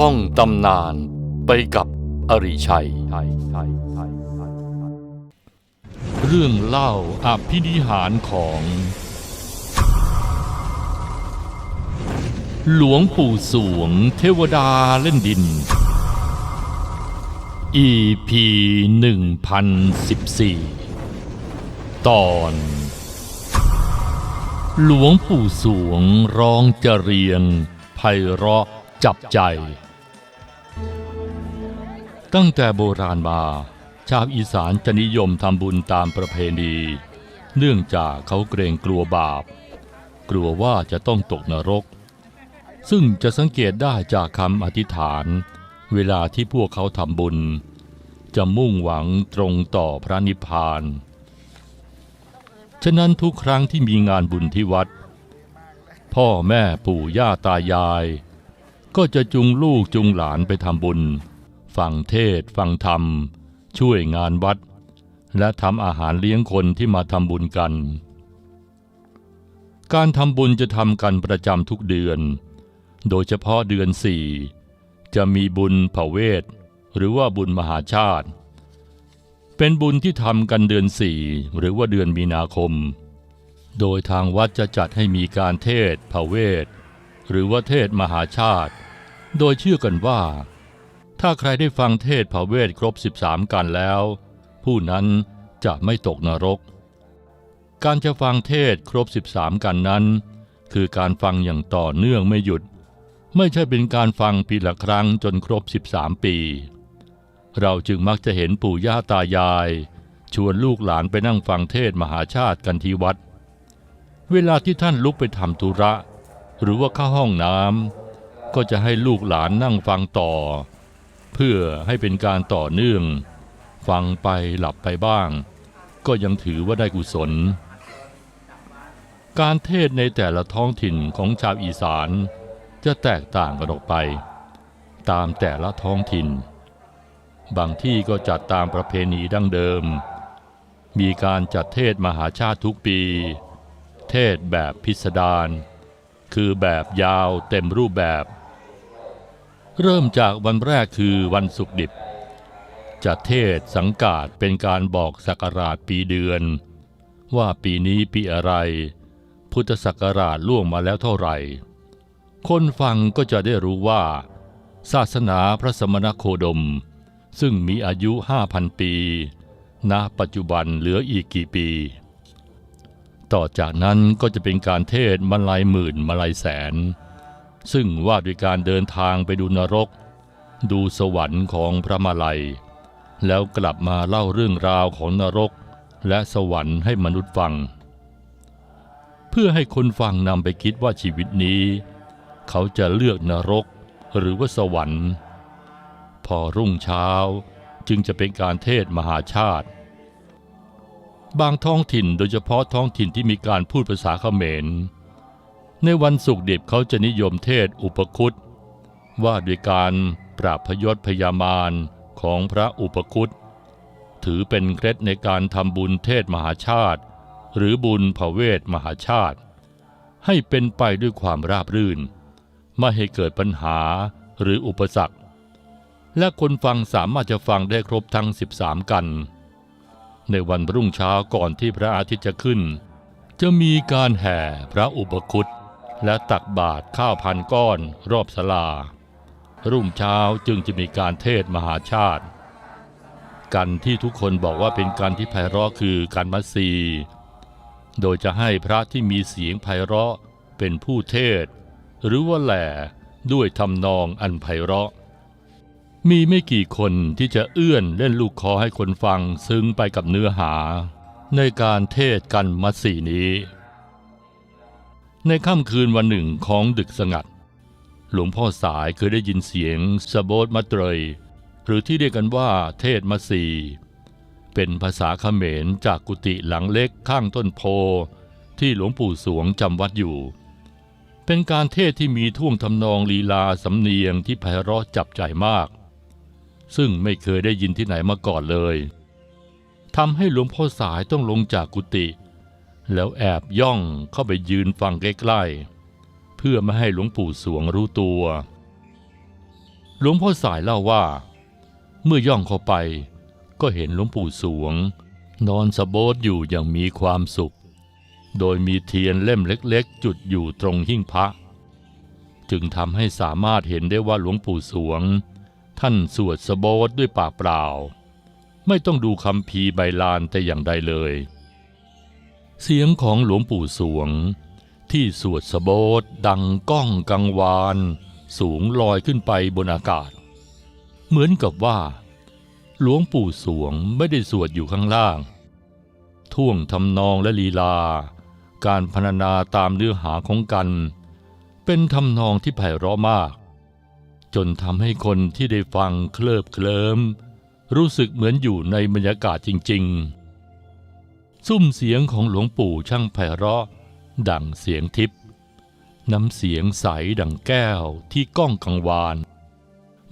ท่องตำนานไปกับอริชัย เรื่องเล่าอภินิหารของ หลวงปู่สวงเทวดาเล่นดิน EP 1014 ตอน หลวงปู่สวงร้องจะเรียงไพเราะจับใจ ตั้งแต่โบราณมา ชาวอีสานจะนิยมทำบุญตามประเพณี เนื่องจากเขาเกรงกลัวบาป กลัวว่าจะต้องตกนรก ซึ่งจะสังเกตได้จากคำอธิษฐาน เวลาที่พวกเขาทำบุญ จะมุ่งหวังตรงต่อพระนิพพาน ฉะนั้นทุกครั้งที่มีงานบุญที่วัด พ่อแม่ปู่ย่าตายาย ก็จะจุงลูกจุงหลานไปทำบุญ ฟังเทศ ฟังธรรม ช่วยงานวัด และทำอาหารเลี้ยงคนที่มาทำบุญกัน การทำบุญจะทำกันประจำทุกเดือน โดยเฉพาะเดือนสี่จะมีบุญเผาเวทหรือว่าบุญมหาชาติ เป็นบุญที่ทำกันเดือนสี่หรือว่าเดือนมีนาคม โดยทางวัดจะจัดให้มีการเทศเผาเวทหรือว่าเทศมหาชาติ โดยเชื่อกันว่า ถ้าใครได้ฟังเทศน์เผาเวทครบ 13 กันแล้ว ผู้นั้นจะไม่ตกนรก การจะฟังเทศครบ 13 กันนั้น คือการฟังอย่างต่อเนื่องไม่หยุด ไม่ใช่เป็นการฟังปีละครั้งจนครบ 13 ปี เราจึงมักจะเห็นปู่ย่าตายาย ชวนลูกหลานไปนั่งฟังเทศมหาชาติกันที่วัด เวลาที่ท่านลุกไปทำธุระ หรือว่าเข้าห้องน้ำก็จะให้ลูกหลานนั่งฟังต่อ เพื่อให้เป็นการต่อเนื่อง ฟังไปหลับไปบ้าง ก็ยังถือว่าได้กุศล การเทศในแต่ละท้องถิ่นของชาวอีสาน จะแตกต่างกันออกไป ตามแต่ละท้องถิ่น บางที่ก็จัดตามประเพณีดั้งเดิม มีการจัดเทศมหาชาติทุกปี เทศแบบพิสดารคือแบบยาวเต็มรูปแบบ เริ่มจากวันแรกคือวันศุกร์ดิบ จะเทศสังกาดเป็นการบอกศักราชปีเดือน ว่าปีนี้ปีอะไร พุทธศักราชล่วงมาแล้วเท่าไหร่ คนฟังก็จะได้รู้ว่า ศาสนาพระสมณโคดม ซึ่งมีอายุ 5,000 ปี ณ ปัจจุบันเหลืออีกกี่ปี ต่อจากนั้นก็จะเป็นการเทศมาลายหมื่นมาลายแสน ซึ่งว่าด้วยการเดินทางไปดูนรก ดูสวรรค์ของพระมาลัย แล้วกลับมาเล่าเรื่องราวของนรก และสวรรค์ให้มนุษย์ฟัง เพื่อให้คนฟังนำไปคิดว่าชีวิตนี้ เขาจะเลือกนรกหรือว่าสวรรค์ พอรุ่งเช้าจึงจะเป็นการเทศมหาชาติ บางท้องถิ่นโดยเฉพาะท้องถิ่นที่มีการพูดภาษาเขมร ในวันศุกร์ดิบเขาจะนิยมเทศอุปคุตว่าด้วยการปราบพยศพยามารของพระอุปคุตถือเป็นเคล็ดในการทำบุญเทศมหาชาติ หรือบุญภเวทมหาชาติ ให้เป็นไปด้วยความราบรื่น ไม่ให้เกิดปัญหาหรืออุปสรรค และคนฟังสามารถจะฟังได้ครบทั้ง 13 กัน ในวันรุ่งเช้าก่อนที่พระอาทิตย์จะขึ้น จะมีการแห่พระอุปคุต และตักบาตรข้าวพันก้อนรอบศาลา รุ่งเช้าจึงจะมีการเทศมหาชาติ กันที่ทุกคนบอกว่าเป็นการที่ไพเราะคือการมัสซี โดยจะให้พระที่มีเสียงไพเราะเป็นผู้เทศ หรือว่าแหล่ด้วยทำนองอันไพเราะ มีไม่กี่คนที่จะเอื้อนเล่นลูกคอให้คนฟังซึ้งไปกับเนื้อหา ในการเทศกันมัสสีนี้ ในค่ำคืนวันหนึ่งของดึกสงัด หลวงพ่อสายเคยได้ยินเสียงสะโบดมัตเตยหรือที่เรียกกันว่าเทศมัสีเป็นภาษาเขมรจากกุฏิหลังเล็กข้างต้นโพ ที่หลวงปู่สวงจำวัดอยู่ เป็นการเทศที่มีท่วงทำนองลีลาสำเนียงที่ไพเราะจับใจมาก ซึ่งไม่เคยได้ยินที่ไหนมาก่อนเลยทำให้หลวงพ่อสายต้องลงจากกุฏิ แล้วแอบย่องเข้าไปยืนฟังใกล้ๆ เพื่อไม่ให้หลวงปู่สวงรู้ตัว หลวงพ่อสายเล่าว่า เมื่อย่องเข้าไป ก็เห็นหลวงปู่สวง นอนสะโบดอยู่อย่างมีความสุข โดยมีเทียนเล่มเล็กๆ จุดอยู่ตรงหิ้งพระ จึงทำให้สามารถเห็นได้ว่าหลวงปู่สวง ท่านสวดสะโบดด้วยปากเปล่า ไม่ต้องดูคำพีใบลานแต่อย่างใดเลย เสียงของหลวงปู่สวง ที่สวดสะบดดังก้องกังวาน สูงลอยขึ้นไปบนอากาศ เหมือนกับว่า หลวงปู่สวงไม่ได้สวดอยู่ข้างล่าง ท่วงทำนองและลีลา การพรรณนาตามเนื้อหาของกัน เป็นทำนองที่ไพเราะมาก จนทำให้คนที่ได้ฟังเคลิบเคลิ้มรู้สึกเหมือนอยู่ในบรรยากาศจริง ๆ ซุ้มเสียงของหลวงปู่ช่างไพเราะ ดังเสียงทิพย์น้ำเสียงใสดังแก้วที่ก้องกังวาน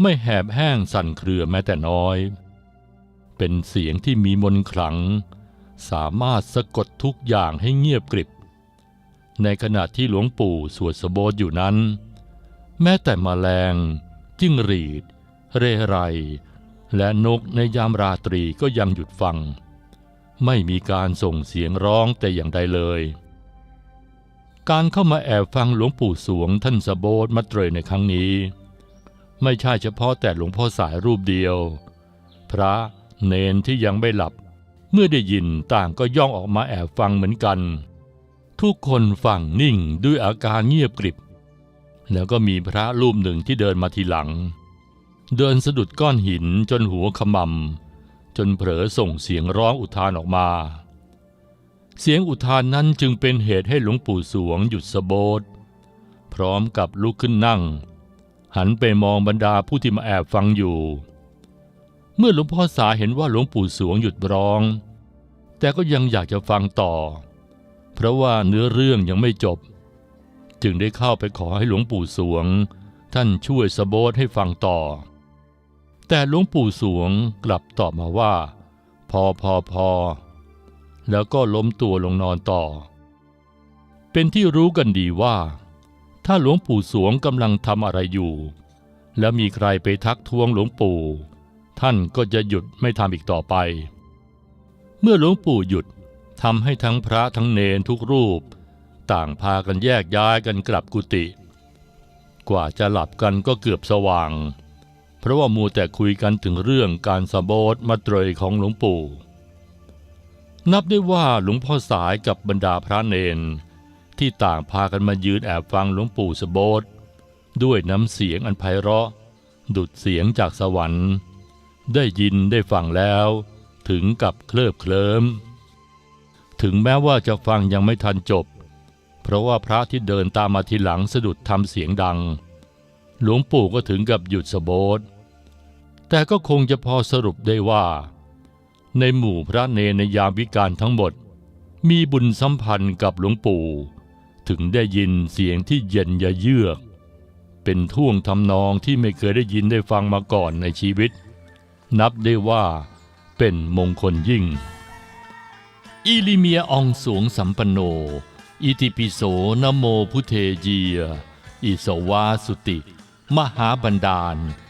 ไม่แหบแห้งสั่นเครือแม้แต่น้อย เป็นเสียงที่มีมนขลัง สามารถสะกดทุกอย่างให้เงียบกริบ ในขณะที่หลวงปู่สวดสบดอยู่นั้น แม้แต่มแมลง จิ้งหรีด เรไร และนกในยามราตรีก็ยังหยุดฟัง ไม่มีการส่งเสียงร้องแต่อย่างใดเลย การเข้ามาแอบฟังหลวงปู่สวงท่านสะโบดมัตเตรยในครั้งนี้ ไม่ใช่เฉพาะแต่หลวงพ่อสายรูปเดียว พระเนนที่ยังไม่หลับ เมื่อได้ยินต่างก็ย่องออกมาแอบฟังเหมือนกัน ทุกคนฟังนิ่งด้วยอาการเงียบกริบ แล้วก็มีพระรูปหนึ่งที่เดินมาทีหลัง เดินสะดุดก้อนหินจนหัวขมำ จนเผลอส่งเสียงร้องอุทานออกมา เสียงอุทานนั้นจึงเป็นเหตุให้หลวงปู่สวงหยุดสะโบดพร้อมกับลุกขึ้นนั่ง หันไปมองบรรดาผู้ที่มาแอบฟังอยู่ เมื่อหลวงพ่อสาเห็นว่าหลวงปู่สวงหยุดร้อง แต่ก็ยังอยากจะฟังต่อ เพราะว่าเนื้อเรื่องยังไม่จบ จึงได้เข้าไปขอให้หลวงปู่สวง ท่านช่วยสะโบดให้ฟังต่อ แต่หลวงปู่สวงกลับตอบมาว่า พอพอพอ แล้วก็ล้มตัวลงนอนต่อ เป็นที่รู้กันดีว่า ถ้าหลวงปู่สวงกำลังทำอะไรอยู่ แล้วมีใครไปทักท้วงหลวงปู่ ท่านก็จะหยุดไม่ทำอีกต่อไป เมื่อหลวงปู่หยุดทำให้ทั้งพระทั้งเนนทุกรูป ต่างพากันแยกย้ายกันกลับกุฏิกว่าจะหลับกันก็เกือบสว่าง เพราะว่ามัวแต่คุยกันถึงเรื่องการสะโบดมาเตรยของหลวงปู่ นับได้ว่าหลวงพ่อสายกับบรรดาพระเนน ที่ต่างพากันมายืนแอบฟังหลวงปู่สะโบดด้วยน้ำเสียงอันไพเราะ ดุดเสียงจากสวรรค์ ได้ยินได้ฟังแล้ว ถึงกับเคลิบเคลิ้มถึงแม้ว่าจะฟังยังไม่ทันจบ เพราะว่าพระที่เดินตามมาทีหลังสะดุดทำเสียงดัง หลวงปู่ก็ถึงกับหยุดสะโบด แต่ก็คงจะพอสรุปได้ว่า ในหมู่พระเนในยามวิการทั้งหมด มีบุญสัมพันธ์กับหลวงปู่ ถึงได้ยินเสียงที่เย็นยะเยือกเป็นท่วงทำนองที่ไม่เคยได้ยินได้ฟังมาก่อนในชีวิต นับได้ว่าเป็นมงคลยิ่ง อิลิเมียอองสวงสัมปันโน อิติปิโสนโมพุเทเยีย อิสวาสุติ มหาบันดาล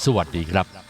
สวัสดีครับ